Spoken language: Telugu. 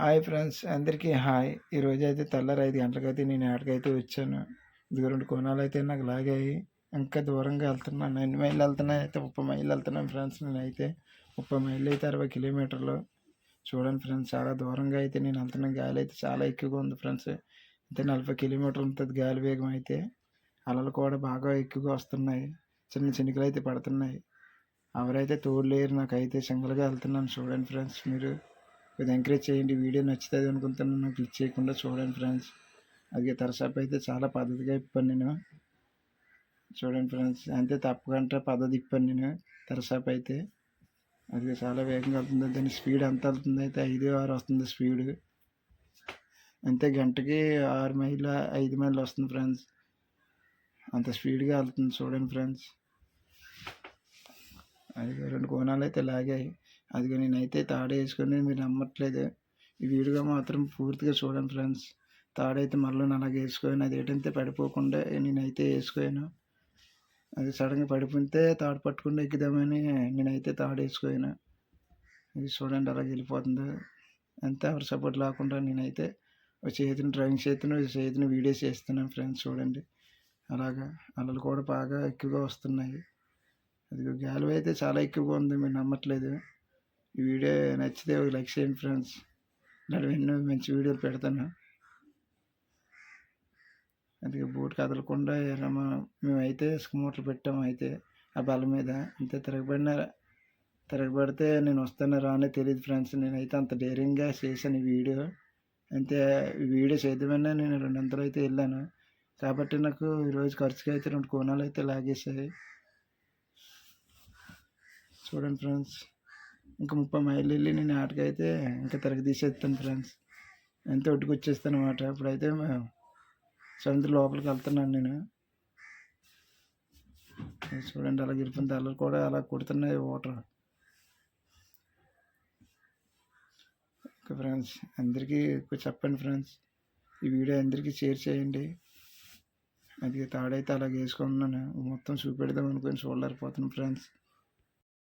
హాయ్ ఫ్రెండ్స్ అందరికీ హాయ్. ఈరోజు అయితే తెల్లారి ఐదు గంటలకైతే నేను ఆటకైతే వచ్చాను. ఇదిగో రెండు కోణాలు అయితే నాకు లాగాయి. ఇంకా దూరంగా వెళ్తున్నాను. ఎన్ని మైళ్ళు వెళ్తున్నాయి అయితే ముప్పై మైళ్ళు వెళ్తున్నాను ఫ్రెండ్స్ నేనైతే. ముప్పై మైళ్ళు అయితే అరవై కిలోమీటర్లు. చూడండి ఫ్రెండ్స్ చాలా దూరంగా అయితే నేను వెళ్తున్నాను. గాలి అయితే చాలా ఎక్కువగా ఉంది ఫ్రెండ్స్. అయితే నలభై కిలోమీటర్లు ఉంటుంది గాలి వేగం అయితే. అలలు కూడా బాగా ఎక్కువగా వస్తున్నాయి. చిన్న చినుకులు అయితే పడుతున్నాయి. ఎవరైతే తోడు లేరు నాకైతే సింగిల్గా వెళ్తున్నాను. చూడండి ఫ్రెండ్స్ మీరు. కొద్దిగా ఎంకరేజ్ చేయండి. వీడియో నచ్చుతుంది అనుకుంటున్నాను. క్లిక్ చేయకుండా చూడండి ఫ్రెండ్స్ అది తరసాపు అయితే చాలా పద్ధతిగా ఇప్పాను నేను. చూడండి ఫ్రెండ్స్ అంతే తప్పకుండా పద్ధతి ఇప్పాను నేను. తరసాపు అయితే అది చాలా వేగంగా వెళ్తుంది. దాని స్పీడ్ ఎంత వెళ్తుంది అయితే ఐదు ఆరు వస్తుంది స్పీడ్ అంతే గంటకి ఆరు మైళ్ళ ఐదు మైళ్ళు వస్తుంది ఫ్రెండ్స్ అంత స్పీడ్గా వెళ్తుంది చూడండి ఫ్రెండ్స్ అది రెండు కోణాలు అయితే లాగాయి. అదిగో నేనైతే తాడు వేసుకుని మీరు నమ్మట్లేదు. ఈ వీడియో మాత్రం పూర్తిగా చూడండి ఫ్రెండ్స్. తాడైతే మళ్ళీ అలాగే వేసుకొని అది ఏంటంటే పడిపోకుండా నేనైతే వేసుకోయాను అది సడన్గా పడిపోతే తాడు పట్టుకుండా ఎక్కుదామని నేనైతే తాడు వేసుకోయాను ఇది చూడండి అలాగే వెళ్ళిపోతుంది. అంతే ఎవరి సపోర్ట్ లేకుండా నేనైతే ఒక చేతిని డ్రాయింగ్ చేతిని ఒక చేతిని వీడియో చేస్తున్నాను ఫ్రెండ్స్ చూడండి. అలాగా అలలు కూడా బాగా ఎక్కువగా వస్తున్నాయి. అది గాలి అయితే చాలా ఎక్కువగా ఉంది మీరు నమ్మట్లేదు. ఈ వీడియో నచ్చితే ఒక లైక్ చేయండి ఫ్రెండ్స్. ఇలాంటి ఎన్నో మంచి వీడియోలు పెడతాను. అది బోట్ కదలకుండా ఇలా మనం మేమైతే స్కూటర్లు పెట్టాము అయితే ఆ బల మీద. అంతే తిరగబడిన తిరగబడితే నేను వస్తాను రానే తెలియదు ఫ్రెండ్స్. నేనైతే అంత డేరింగ్గా చేశాను ఈ వీడియో. అంతే వీడియో చేద్దామన్నా నేను రెండు వందలు అయితే వెళ్ళాను. కాబట్టి నాకు ఈరోజు ఖర్చుకి అయితే రెండు కోణాలు అయితే లాగేసాయి చూడండి ఫ్రెండ్స్. ఇంకా ముప్పై మైళ్ళు వెళ్ళి నేను ఆటకైతే ఇంకా తిరగ తీసేస్తాను ఫ్రెండ్స్ ఎంత ఒట్టుకు వచ్చేస్తాను అనమాట ఇప్పుడైతే సముద్రం లోపలికి వెళ్తున్నాను నేను. చూడండి అలా గెలిపిన తలలు కూడా అలా కుడుతున్నాయి వాటర్ ఓకే ఫ్రెండ్స్ అందరికీ ఎక్కువ చెప్పండి ఫ్రెండ్స్ ఈ వీడియో అందరికీ షేర్ చేయండి. అది తాడైతే అలా వేసుకున్నాను మొత్తం చూపెడదాం అనుకుని చూడలేకపోతున్నాను ఫ్రెండ్స్